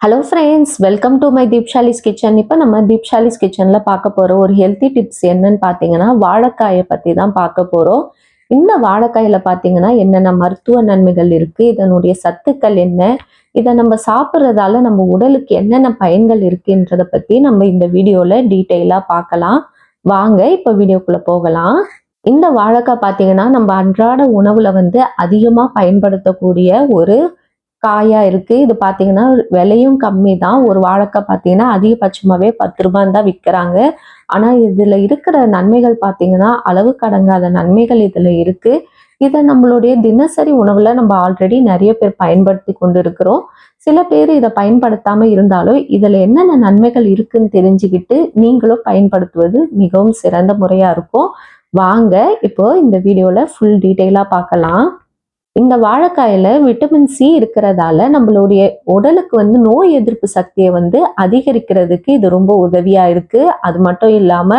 Hello friends welcome to my Deepshali's kitchen இப்போ நம்ம தீப்ஷாலிஸ் கிச்சனில் பார்க்க போகிற ஒரு ஹெல்த்தி டிப்ஸ் என்னன்னு பார்த்தீங்கன்னா வாழைக்காயை பற்றி தான் பார்க்க போகிறோம் இந்த வாழைக்காயில் பார்த்தீங்கன்னா என்னென்ன மருத்துவ நன்மைகள் இருக்குது இதனுடைய சத்துக்கள் என்ன இதை நம்ம சாப்பிட்றதால நம்ம உடலுக்கு என்னென்ன பயன்கள் இருக்குன்றதை பற்றி நம்ம இந்த வீடியோவில் டீட்டெயிலாக பார்க்கலாம். வாங்க இப்போ வீடியோக்குள்ளே போகலாம். இந்த வாழைக்காய் பார்த்தீங்கன்னா நம்ம அன்றாட உணவில் வந்து அதிகமாக பயன்படுத்தக்கூடிய ஒரு காயா இருக்கு. இது பாத்தீங்கன்னா விலையும் கம்மி தான். ஒரு வாழைக்காய் பார்த்தீங்கன்னா அதிகபட்சமாவே பத்து ரூபான்னு தான் விற்கிறாங்க ஆனா இதுல இருக்கிற நன்மைகள் பார்த்தீங்கன்னா அளவு கடங்காத நன்மைகள் இதுல இருக்கு. இதை நம்மளுடைய தினசரி உணவுல நம்ம ஆல்ரெடி நிறைய பேர் பயன்படுத்தி கொண்டு இருக்கிறோம் சில பேர் இதை பயன்படுத்தாம இருந்தாலும் இதுல என்னென்ன நன்மைகள் இருக்குன்னு தெரிஞ்சுக்கிட்டு நீங்களும் பயன்படுத்துவது மிகவும் சிறந்த முறையா இருக்கும். வாங்க இப்போ இந்த வீடியோல ஃபுல் டீட்டெயிலா பார்க்கலாம். இந்த வாழைக்காயில விட்டமின் சி இருக்கிறதால நம்மளுடைய உடலுக்கு வந்து நோய் எதிர்ப்பு சக்தியை வந்து அதிகரிக்கிறதுக்கு இது ரொம்ப உதவியா இருக்கு. அது மட்டும் இல்லாம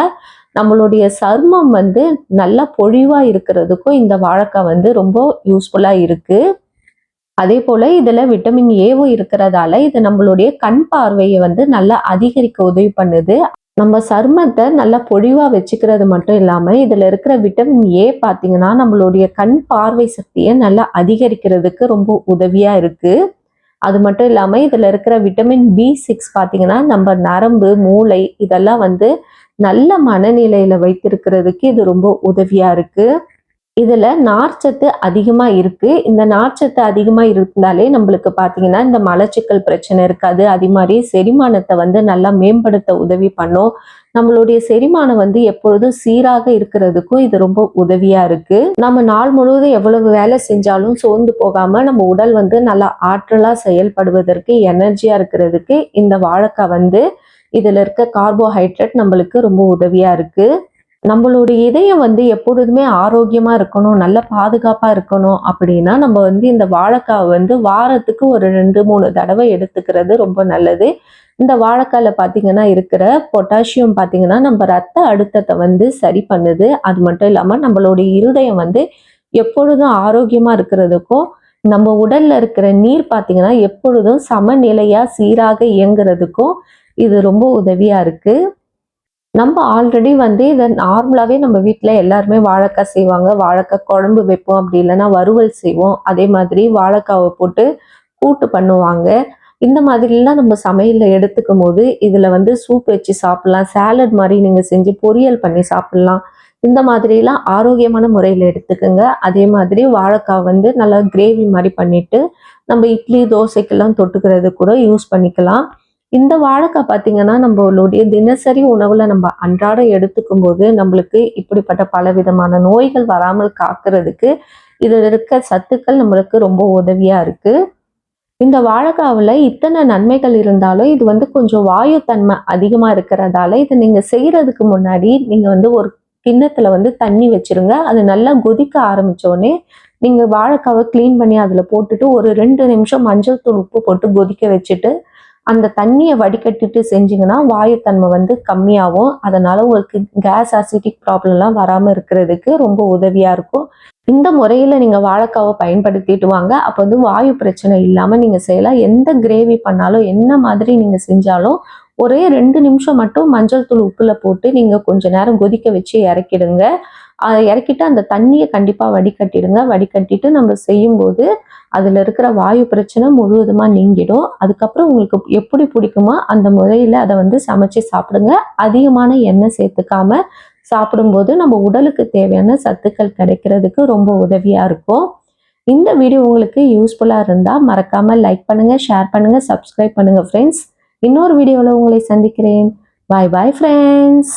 நம்மளுடைய சர்மம் வந்து நல்லா பொழிவா இருக்கிறதுக்கும் இந்த வாழைக்காய் வந்து ரொம்ப யூஸ்ஃபுல்லா இருக்கு. அதே போல இதுல விட்டமின் ஏவும் இருக்கிறதால இது நம்மளுடைய கண் பார்வையை வந்து நல்லா அதிகரிக்க உதவி பண்ணுது. நம்ம சருமத்தை நல்லா பொழிவாக வச்சுக்கிறது மட்டும் இல்லாமல் இதில் இருக்கிற விட்டமின் ஏ பார்த்திங்கன்னா நம்மளுடைய கண் பார்வை சக்தியை நல்லா அதிகரிக்கிறதுக்கு ரொம்ப உதவியாக இருக்குது அது மட்டும் இல்லாமல் இதில் இருக்கிற விட்டமின் பி சிக்ஸ் பார்த்தீங்கன்னா நம்ம நரம்பு மூளை இதெல்லாம் வந்து நல்ல மனநிலையில் வைத்திருக்கிறதுக்கு இது ரொம்ப உதவியாக இருக்குது இதில் நார்ச்சத்து அதிகமாக இருக்குது இந்த நார்ச்சத்து அதிகமாக இருந்தாலே நம்மளுக்கு பார்த்தீங்கன்னா இந்த மலச்சிக்கல் பிரச்சனை இருக்காது. அதே மாதிரி செரிமானத்தை வந்து நல்லா மேம்படுத்த உதவி பண்ணும். நம்மளுடைய செரிமானம் வந்து எப்பொழுதும் சீராக இருக்கிறதுக்கும் இது ரொம்ப உதவியாக இருக்குது நம்ம நாள் முழுவதும் எவ்வளவு வேலை செஞ்சாலும் சோர்ந்து போகாமல் நம்ம உடல் வந்து நல்லா ஆற்றலாக செயல்படுவதற்கு எனர்ஜியாக இருக்கிறதுக்கு இந்த வாழைக்காய் வந்து இதில் இருக்க கார்போஹைட்ரேட் நம்மளுக்கு ரொம்ப உதவியாக இருக்குது நம்மளுடைய இதயம் வந்து எப்பொழுதுமே ஆரோக்கியமாக இருக்கணும் நல்ல பாதுகாப்பாக இருக்கணும் அப்படின்னா நம்ம வந்து இந்த வாழைக்காய் வந்து வாரத்துக்கு ஒரு ரெண்டு மூணு தடவை எடுத்துக்கிறது ரொம்ப நல்லது. இந்த வாழைக்காயில் பார்த்தீங்கன்னா இருக்கிற பொட்டாசியம் பார்த்தீங்கன்னா நம்ம ரத்த அழுத்தத்தை வந்து சரி பண்ணுது. அது மட்டும் இல்லாமல் நம்மளுடைய இருதயம் வந்து எப்பொழுதும் ஆரோக்கியமாக இருக்கிறதுக்கும் நம்ம உடல்ல இருக்கிற நீர் பார்த்தீங்கன்னா எப்பொழுதும் சமநிலையா சீராக இயங்குறதுக்கும் இது ரொம்ப உதவியா இருக்கு. நம்ம ஆல்ரெடி வந்து இதை நார்மலாகவே நம்ம வீட்டில் எல்லாருமே வாழைக்காய் செய்வாங்க. வாழைக்காய் குழம்பு வைப்போம் அப்படி இல்லைன்னா வறுவல் செய்வோம். அதே மாதிரி வாழைக்காவை போட்டு கூட்டு பண்ணுவாங்க. இந்த மாதிரிலாம் நம்ம சமையலில் எடுத்துக்கும் போது இதில் வந்து சூப் வச்சு சாப்பிட்லாம். சேலட் மாதிரி நீங்கள் செஞ்சு பொரியல் பண்ணி சாப்பிட்லாம். இந்த மாதிரிலாம் ஆரோக்கியமான முறையில் எடுத்துக்கோங்க. அதே மாதிரி வாழைக்காய் வந்து நல்லா கிரேவி மாதிரி பண்ணிட்டு நம்ம இட்லி தோசைக்கெல்லாம் தொட்டுக்கிறது கூட யூஸ் பண்ணிக்கலாம். இந்த வாழைக்காய் பார்த்தீங்கன்னா நம்மளுடைய தினசரி உணவுல நம்ம அன்றாடம் எடுத்துக்கும் போது நம்மளுக்கு இப்படிப்பட்ட பல விதமான நோய்கள் வராமல் காக்கிறதுக்கு இதில் இருக்க சத்துக்கள் நம்மளுக்கு ரொம்ப உதவியா இருக்கு. இந்த வாழைக்காவில் இத்தனை நன்மைகள் இருந்தாலும் இது வந்து கொஞ்சம் வாயு தன்மை அதிகமாக இருக்கிறதால இதை நீங்கள் செய்கிறதுக்கு முன்னாடி நீங்கள் வந்து ஒரு கிண்ணத்தில் வந்து தண்ணி வச்சிருங்க. அது நல்லா கொதிக்க ஆரம்பித்தோடனே நீங்கள் வாழைக்காவை க்ளீன் பண்ணி அதில் போட்டுட்டு ஒரு ரெண்டு நிமிஷம் மஞ்சள் தூள் உப்பு போட்டு கொதிக்க வச்சுட்டு அந்த தண்ணியை வடிகட்டிட்டு செஞ்சீங்கன்னா வாயுத்தன்மை வந்து கம்மியாகும். அதனால உங்களுக்கு கேஸ் அசிட்டிக் ப்ராப்ளம்லாம் வராமல் இருக்கிறதுக்கு ரொம்ப உதவியாக இருக்கும். இந்த முறையில் நீங்கள் வாழைக்காவை பயன்படுத்திட்டு வாங்க. அப்போ வந்து வாயு பிரச்சனை இல்லாமல் நீங்கள் செய்யலாம். எந்த கிரேவி பண்ணாலும் என்ன மாதிரி நீங்கள் செஞ்சாலும் ஒரே ரெண்டு நிமிஷம் மட்டும் மஞ்சள் தூள் உப்பில் போட்டு நீங்கள் கொஞ்ச நேரம் கொதிக்க வச்சு இறக்கிடுங்க. அதை இறக்கிட்டு அந்த தண்ணியை கண்டிப்பாக வடிகட்டிடுங்க. வடிகட்டிட்டு நம்ம செய்யும்போது அதில் இருக்கிற வாயு பிரச்சனை முழுவதுமாக நீங்கிடும். அதுக்கப்புறம் உங்களுக்கு எப்படி பிடிக்குமோ அந்த முறையில் அதை வந்து சமைச்சு சாப்பிடுங்க. அதிகமான எண்ணெய் சேர்த்துக்காம சாப்பிடும்போது நம்ம உடலுக்கு தேவையான சத்துக்கள் கிடைக்கிறதுக்கு ரொம்ப உதவியாக இருக்கும். இந்த வீடியோ உங்களுக்கு யூஸ்ஃபுல்லாக இருந்தால் மறக்காமல் லைக் பண்ணுங்கள் ஷேர் பண்ணுங்கள் சப்ஸ்கிரைப் பண்ணுங்கள் ஃப்ரெண்ட்ஸ் இன்னொரு வீடியோவில் உங்களை சந்திக்கிறேன். பாய் பாய் ஃப்ரெண்ட்ஸ்